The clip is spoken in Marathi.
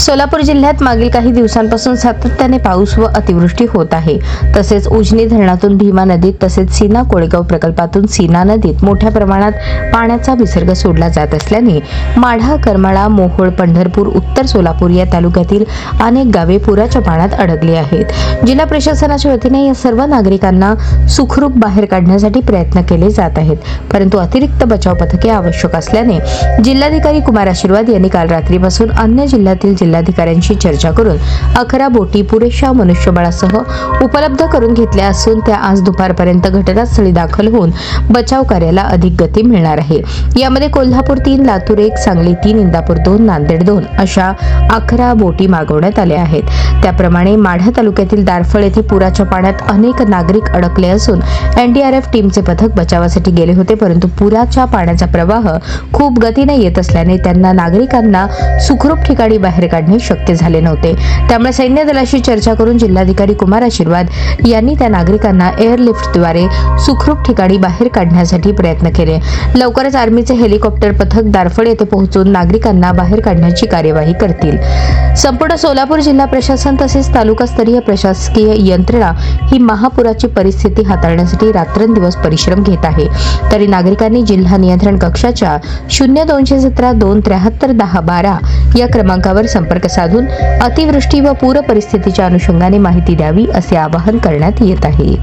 सोलापूर जिल्ह्यात मागील काही दिवसांपासून सातत्याने पाऊस व अतिवृष्टी होत आहे. तसेच उजनी धरणातून भीमा नदीत तसेच सीना कोळेगाव प्रकल्पातून सीना नदीत मोठ्या प्रमाणात पाण्याचा विसर्ग सोडला जात असल्याने माढा करमाळा मोहोळ पंढरपूर उत्तर सोलापूर या तालुक्यातील अनेक गावे पुराच्या पाण्यात अडकली आहेत. जिल्हा प्रशासनाच्या वतीने या सर्व नागरिकांना सुखरूप बाहेर काढण्यासाठी प्रयत्न केले जात आहेत. परंतु अतिरिक्त बचाव पथके आवश्यक असल्याने जिल्हाधिकारी कुमार आशीर्वाद यांनी काल रात्रीपासून अन्य जिल्ह्यातील जिल्हाधिकाऱ्यांशी चर्चा करून अकरा बोटी पुरेशा मनुष्यबळासह उपलब्ध करून घेतल्या असून त्या आज दुपारपर्यंत घटनास्थळी दाखल होऊन बचाव कार्याला अधिक गती मिळणार आहे. यामध्ये कोल्हापूर तीन लातूर एक सांगली तीन इंदापूर दोन नांदेड दोन अशा अकरा बोटी मागवण्यात आल्या आहेत. त्याप्रमाणे माढा तालुक्यातील दारफळ येथे पुराच्या पाण्यात अनेक नागरिक अडकले असून एनडीआरएफ टीमचे पथक बचावासाठी गेले होते परंतु पुराच्या पाण्याचा प्रवाह खूप गतीने येत असल्याने त्यांना नागरिकांना सुखरूप ठिकाणी बाहेर काढणे शक्य झाले नव्हते. त्यामुळे सैन्य दलाशी चर्चा करून जिल्हाधिकारी कुमार आशीर्वाद यांनी त्या नागरिकांना एअरलिफ्टद्वारे सुखरूप ठिकाणी बाहेर काढण्यासाठी प्रयत्न केले. लवकरच आर्मीचे हेलिकॉप्टर पथक दारफड येथे पोहोचून नागरिकांना बाहेर काढण्याची कार्यवाही करतील. संपूर्ण सोलापूर जिल्हा प्रशासन तसेच तालुकास्तरीय प्रशासकीय यंत्रणा ही महापुराची परिस्थिती हाताळण्यासाठी रात्रंदिवस परिश्रम घेत आहे. तरी नागरिकांनी जिल्हा नियंत्रण कक्षाच्या शून्य दोनशे सतरा दोन त्र्याहत्तर दहा बारा या क्रमांकावर संपर्क साधून अतिवृष्टी व पूर परिस्थितीच्या अनुषंगाने माहिती द्यावी असे आवाहन करण्यात येत आहे.